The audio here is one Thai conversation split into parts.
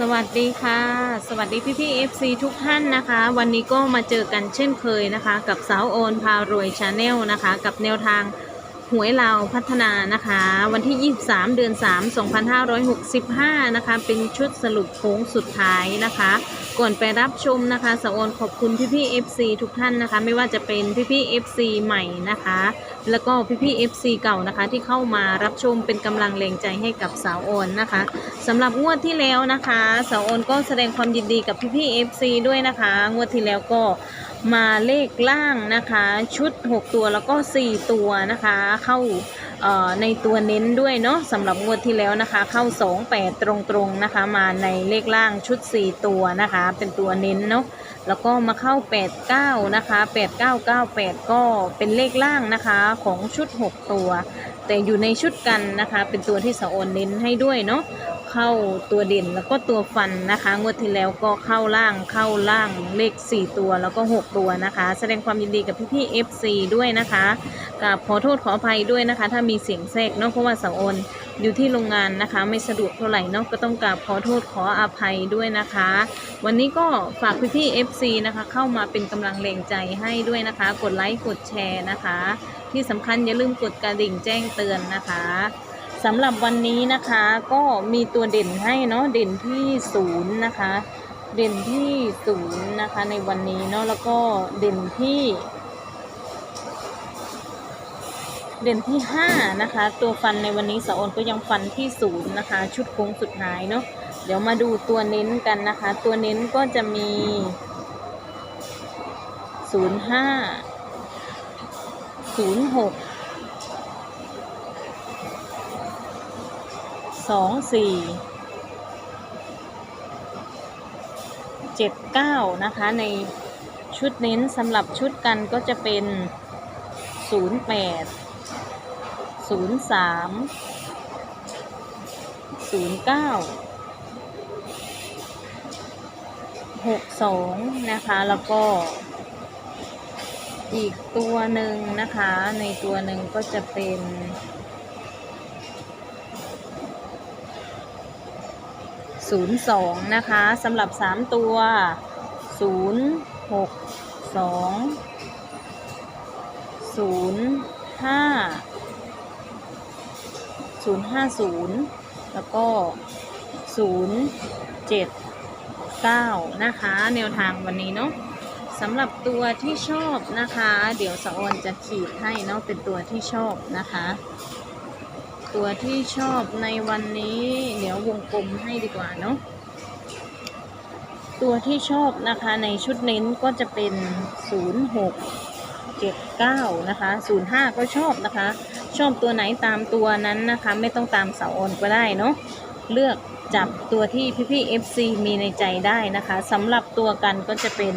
สวัสดีค่ะ สวัสดีพี่พี่เอฟซีทุกท่านนะคะ วันนี้ก็มาเจอกันเช่นเคยนะคะ กับสาวโอนพารวยชาแนลนะคะ กับแนวทาง หวยลาวพัฒนานะคะ วันที่ 23 เดือน 3 2565 นะคะ เป็นชุดสรุปโค้งสุดท้ายนะคะ ก่อนไปรับชมนะคะสาวอนขอบคุณพี่พี่ๆ FC ทุกท่านนะคะ ไม่ว่าจะเป็นพี่พี่ๆ FC ใหม่นะคะ แล้วก็พี่พี่ๆ FC เก่านะคะ ที่เข้ามารับชมเป็นกำลังแรงใจให้กับสาวอนนะคะสำหรับงวดที่แล้วนะคะสาวอนก็แสดงความยินดีกับพี่ๆ FC ด้วยนะคะ งวดที่แล้วก็ มาเลขล่างนะคะ ชุด 6 ตัวแล้วก็ 4 ตัวนะคะ เข้าในตัวเน้นด้วยเนาะสำหรับงวดที่แล้วนะคะ เข้า 2 8 ตรงๆนะคะ มาในเลขล่างชุด 4 ตัวนะคะ เป็นตัวเน้นเนาะแล้วก็มาเข้า 89 นะคะ 8998 ก็เป็นเลขล่างนะคะของชุด 6 ตัว แต่อยู่ในชุดกันนะคะ เป็นตัวที่สะโอนเน้นให้ด้วยเนาะเข้าตัวเด่นแล้วก็ตัวฟันนะคะ งวดที่แล้วก็เข้าล่างเข้าล่างเลข 4 ตัวแล้วก็ 6 ตัวนะคะ แสดงความยินดีกับพี่ๆ FC ด้วยนะคะกับขอโทษขออภัยด้วยนะคะ ถ้ามีเสียงแทรกเนาะเพราะว่าสะโอนอยู่ที่โรงงานนะคะ ไม่สะดวกเท่าไหร่เนาะก็ต้องกราบขอโทษขออภัยด้วยนะคะ วันนี้ก็ฝากพี่ๆ FC นะคะ เข้ามาเป็นกำลังแรงใจให้ด้วยนะคะ กดไลค์กดแชร์นะคะ ที่สำคัญอย่าลืมกดกระดิ่งแจ้งเตือนนะคะสำหรับวันนี้นะคะก็มีตัวเด่นให้เนาะเด่นที่ศูนย์นะคะ เด่นที่ศูนย์นะคะในวันนี้เนาะแล้วก็เด่นที่ เด่นที่ห้านะคะ ตัวฟันในวันนี้สะโอนก็ยังฟันที่ศูนย์นะคะ ชุดโค้งสุดท้ายเนาะเดี๋ยวมาดูตัวเน้นกันนะคะ ตัวเน้นก็จะมีศูนย์ห้า ศูนย์หกสองสี่เจ็ดเก้านะคะ ในชุดเน้นสำหรับชุดกันก็จะเป็นศูนย์แปดศูนย์สามศูนย์เก้าหกสองนะคะ แล้วก็ อีกตัวหนึ่งนะคะ ในตัวหนึ่งก็จะเป็นศูนย์สองนะคะสำหรับสามตัวศูนย์หกสองศูนย์ห้า050แล้วก็079นะคะ แนวทางวันนี้เนาะ สำหรับตัวที่ชอบนะคะ เดี๋ยวสออนจะขีดให้เนาะเป็นตัวที่ชอบนะคะ ตัวที่ชอบในวันนี้ เดี๋ยววงกลมให้ดีกว่าเนาะตัวที่ชอบนะคะในชุดเน้นก็จะเป็น 06 79นะคะ05 ก็ชอบนะคะ ชอบตัวไหนตามตัวนั้นนะคะ ไม่ต้องตามเสาออนก็ได้เนาะเลือกจับตัวที่พี่ๆ FC มีในใจได้นะคะสำหรับตัวกันก็จะเป็น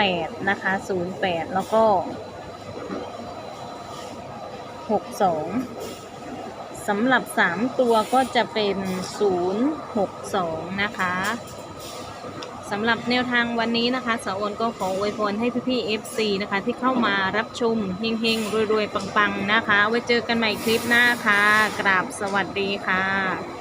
08 นะคะ 08 แล้วก็ 62สำหรับ 3 ตัวก็จะเป็น 062 นะคะสำหรับแนวทางวันนี้นะคะสาวอนก็ขออวยพรให้พี่ๆ FC นะคะ ที่เข้ามารับชมเฮงๆ รวยๆ ปังๆ นะคะ ไว้เจอกันใหม่คลิปหน้าค่ะ กราบสวัสดีค่ะ